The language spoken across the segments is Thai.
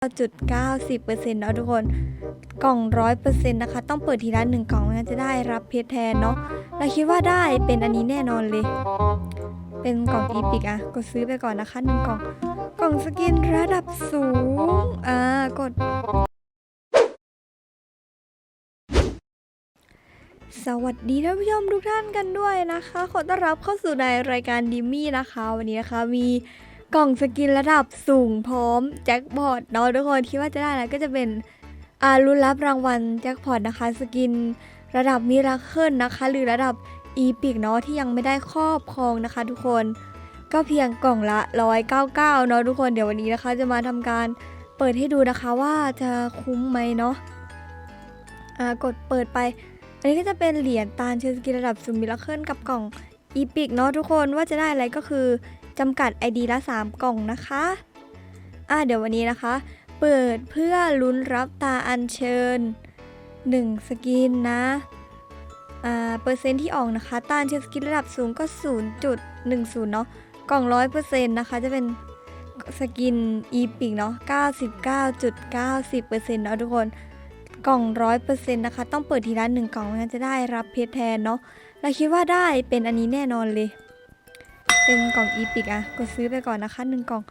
9.90%เนาะทุกคนกล่อง 100%นะคะ ต้องเปิดทีละหนึ่งกล่องไม่งั้นจะได้รับเพชรแทนเนาะเราคิดว่าได้เป็นอันนี้แน่นอนเลย เป็นกล่องอีพิกอะกดซื้อไปก่อนนะคะหนึ่งกล่อง กล่องสกินระดับสูง อ่ากด สวัสดีท่านผู้ชมทุกท่านกันด้วยนะคะ ขอต้อนรับเข้าสู่ในรายการดิมมี่นะคะ วันนี้นะคะมี กล่องสกินระดับสูงพร้อมแจ็คพอตเนาะทุกคนคิดว่าจะได้อะไรก็จะเป็นอารุนรับรางวัลแจ็คพอตนะคะ สกินระดับมิราเคิลนะคะ หรือระดับอีพิกเนาะที่ยังไม่ได้ครอบครองนะคะ ทุกคนก็เพียงกล่องละ 199เนาะทุกคนเดี๋ยววันนี้นะคะ จะมาทำการเปิดให้ดูนะคะว่าจะคุ้มไหมเนาะอ่ากดเปิดไป อันนี้ก็จะเป็นเหรียญตาลเชลสกินระดับสูงมิราเคิลกับกล่อง อีพิกเนาะทุกคนว่าจะได้อะไรก็คือจำกัด ID ละ 3 กล่องนะคะอะเดี๋ยววันนี้นะคะ เปิดเพื่อลุ้นรับตาอัญเชิญ 1 สกินนะอ่าเปอร์เซ็นต์ที่ออกนะคะ ตาอัญเชิญสกินระดับสูงก็ 0.10 เนาะกล่อง 100%นะคะจะเป็นสกินอีพิกเนาะ99.90%เนาะทุกคน กล่องร้อยเปอร์เซ็นต์นะคะ ต้องเปิดทีละหนึ่งกล่องม่งั้นจะได้รับเพชรแทนเนาะเราคิดว่าได้เป็นอันนี้แน่นอนเลย เป็นกล่องอีพิกอะกดซื้อไปก่อนนะคะหนึ่งกล่อง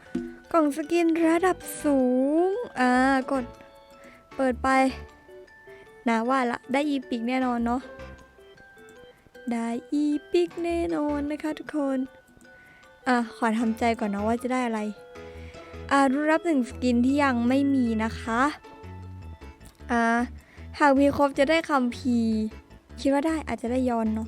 กล่องสกินระดับสูงอ่ากดเปิดไปนะว่าละได้อีพิกแน่นอนเนาะได้อีพิกแน่นอนนะคะทุกคนอะขอทำใจก่อนนะว่าจะได้อะไรอ่ารับหนึ่งสกินที่ยังไม่มีนะคะ อ่าหากมีครบจะได้คำพีคิดว่าได้อาจจะได้ยอนเนาะ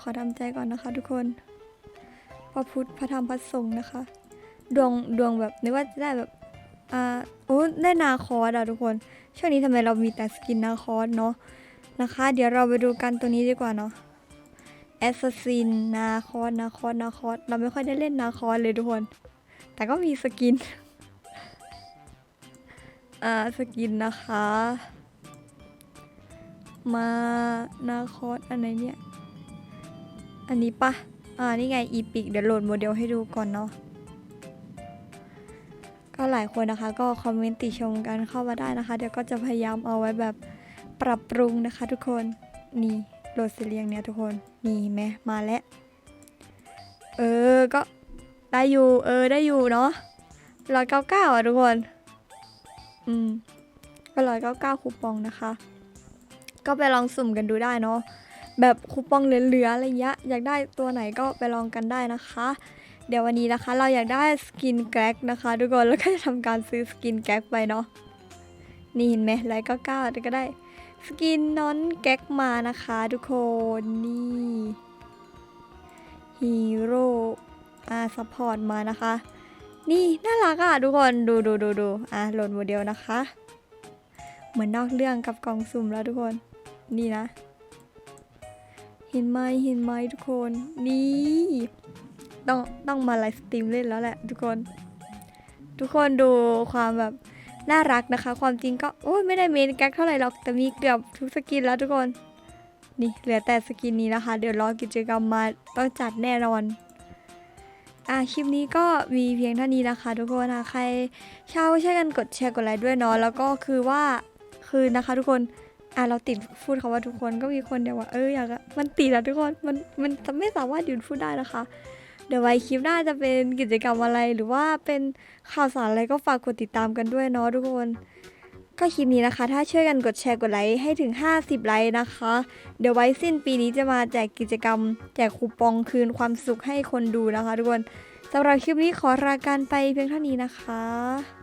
ขอทำใจก่อนนะคะทุกคนพระพุทธพระธรรมพระสงฆ์นะคะ ดวงดวงแบบนึกว่าจะได้แบบอ่าโอ้ได้นาคอสอะทุกคน ช่วงนี้ทำไมเรามีแต่สกินนาคอสเนาะนะคะ เดี๋ยวเราไปดูกันตัวนี้ดีกว่าเนาะแอสซัสซินนาคอสนาคอสนาคอสเราไม่ค่อยได้เล่นนาคอสเลยทุกคน แต่ก็มีสกินอ่าสกินนะคะ มานาคอสอันไหนเนี่ย อันนี้ปะอ่า นี่ไงอีพิกเดี๋ยวโหลดโมเดลให้ดูก่อนเนาะ ก็หลายคนนะคะ ก็คอมเมนต์ติชมกันเข้ามาได้นะคะ เดี๋ยวก็จะพยายามเอาไว้แบบปรับปรุงนะคะ ทุกคน นี่โหลดเสเลียงเนี่ยทุกคน นี่ไหมมาแล้ว เออ ก็ได้อยู่ เออ ได้อยู่เนาะร้อยเก้าเก้าอะทุกคน อืมก็ร้อยเก้าเก้าคูปองนะคะ ก็ไปลองสุ่มกันดูได้เนาะ แบบคูปองเหลือๆอะไรเงี้ยอยากได้ตัวไหนก็ไปลองกันได้นะคะ เดี๋ยววันนี้นะคะเราอยากได้สกินแก๊กนะคะทุกคนแล้วก็จะทำการซื้อสกินแก๊กไปเนาะนี่เห็นไหมไลค์ก็เก้าก็ได้สกินนอนแก๊กมานะคะทุกคนนี่ฮีโร่อาซัพพอร์ตมานะคะ นี่น่ารักอะทุกคนดูดูดูดูอะโหลดโมเดลนะคะ เหมือนนอกเรื่องกับกล่องสุ่มแล้วทุกคน นี่นะ เห็นไหมเห็นไหมทุกคนนี่ต้องต้องมาไลฟ์สตรีมเล่นแล้วแหละ ทุกคน ทุกคนดูความแบบน่ารักนะคะ ความจริงก็โอ้ยไม่ได้เมนแก๊กเท่าไหร่หรอกแต่มีเกือบทุกสกินแล้วทุกคนนี่เหลือแต่สกินนี้นะคะ เดี๋ยวรอกิจกรรมมาต้องจัดแน่นอนอะคลิปนี้ก็มีเพียงเท่านี้นะคะ ทุกคนนะใครชอบก็ช่วยกันกดแชร์กดไลค์ด้วยเนาะแล้วก็คือว่าคือนะคะ ทุกคน อะเราติดพูดคำว่าทุกคนก็มีคนเดียวว่าเอออยากอะมันติดอะทุกคนมันมันไม่สามารถหยุดพูดได้นะคะ เดี๋ยวไว้คลิปหน้าจะเป็นกิจกรรมอะไรหรือว่าเป็นข่าวสารอะไรก็ฝากกดติดตามกันด้วยเนาะทุกคน ก็คลิปนี้นะคะ ถ้าช่วยกันกดแชร์กดไลค์ให้ถึง 50 ไลค์นะคะ เดี๋ยวไว้สิ้นปีนี้จะมาแจกกิจกรรม แจกคูปองคืนความสุขให้คนดูนะคะ ทุกคนสำหรับคลิปนี้ขอลาการไปเพียงเท่านี้นะคะ